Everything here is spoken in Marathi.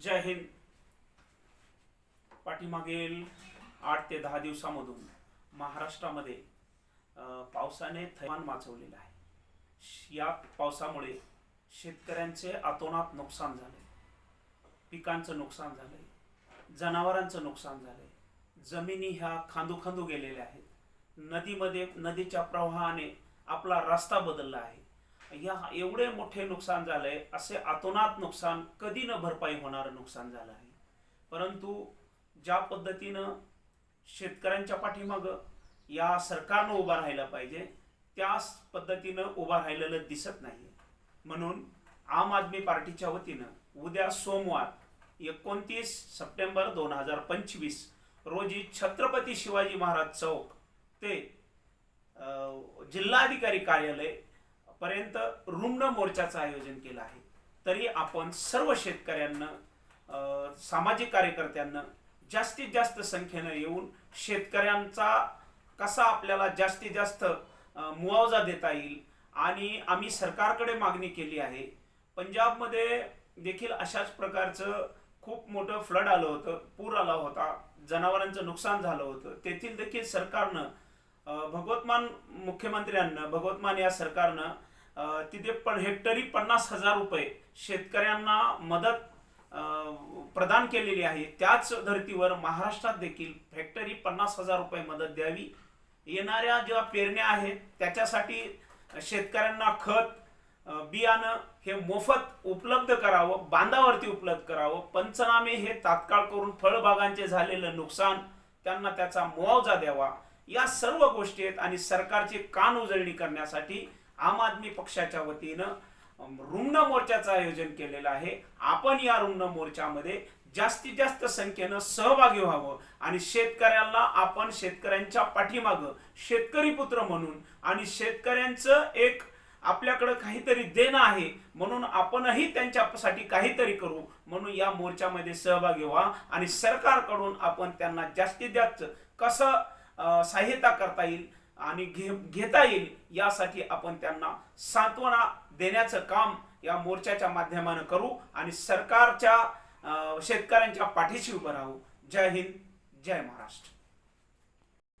जय हिंद. पाठीमागील आठ ते दहा दिवसामधून महाराष्ट्रामध्ये पावसाने थैमान माचवलेलं आहे. श- या पावसामुळे शेतकऱ्यांचे अतोनात नुकसान झाले पिकांचं नुकसान झालंय. जनावरांचं नुकसान झालंय. जमिनी ह्या खांदू खांदू गेलेल्या आहेत. नदीमध्ये नदीच्या प्रवाहाने आपला रस्ता बदलला आहे. या एवढे मोठे नुकसान झालंय असे अतोनात नुकसान कधी न भरपाई होणारं नुकसान झालं आहे. परंतु ज्या पद्धतीनं शेतकऱ्यांच्या पाठीमागं या सरकारनं उभा राहायला पाहिजे त्याच पद्धतीनं उभा राहिलेलं दिसत नाही म्हणून आम आदमी पार्टीच्या वतीनं उद्या सोमवार एकोणतीस सप्टेंबर दोन हजार पंचवीस रोजी छत्रपती शिवाजी महाराज चौक ते जिल्हाधिकारी कार्यालय पर्यंत रुग्ण मोर्चाचं आयोजन केलं आहे. तरी आपण सर्व शेतकऱ्यांना सामाजिक कार्यकर्त्यांना जास्तीत जास्त संख्येनं येऊन शेतकऱ्यांचा कसा आपल्याला जास्तीत जास्त मुआवजा देता येईल आणि आम्ही सरकारकडे मागणी केली आहे. पंजाबमध्ये देखील अशाच प्रकारचं खूप मोठं फ्लड आलं होतं पूर आला होता जनावरांचं नुकसान झालं होतं. तेथील देखील सरकारनं भगवतमान मुख्यमंत्र्यांना भगवतमान या सरकारनं तिथे पण हेक्टरी पन्नास हजार रुपये शेतकऱ्यांना मदत प्रदान केलेली आहे. त्याच धर्तीवर महाराष्ट्रात देखील हेक्टरी पन्नास हजार रुपये मदत द्यावी. येणाऱ्या ज्या पेरण्या आहेत त्याच्यासाठी शेतकऱ्यांना खत बियाणं हे मोफत उपलब्ध करावं बांधावरती उपलब्ध करावं. पंचनामे हे तात्काळ करून फळबागांचे झालेलं नुकसान त्यांना त्याचा मुआवजा द्यावा. या सर्व गोष्टी आहेत आणि सरकारची कान उजळणी करण्यासाठी आम आदमी पक्षाच्या वतीनं रुग्ण मोर्चाचं आयोजन केलेलं आहे. आपण या रुग्ण मोर्चामध्ये जास्तीत जास्त संख्येनं सहभागी व्हावं आणि शेतकऱ्यांना आपण शेतकऱ्यांच्या पाठीमागं शेतकरी पुत्र म्हणून आणि शेतकऱ्यांचं एक आपल्याकडं काहीतरी देणं आहे म्हणून आपणही त्यांच्यासाठी काहीतरी करू म्हणून या मोर्चामध्ये सहभागी व्हा आणि सरकारकडून आपण त्यांना जास्तीत जास्त कसं सहायता करता येईल आणि घे घेता येईल यासाठी आपण त्यांना सांत्वना देण्याचं काम या मोर्चाच्या माध्यमानं करू आणि सरकारच्या शेतकऱ्यांच्या पाठीशी उभं राहू. जय हिंद जय महाराष्ट्र.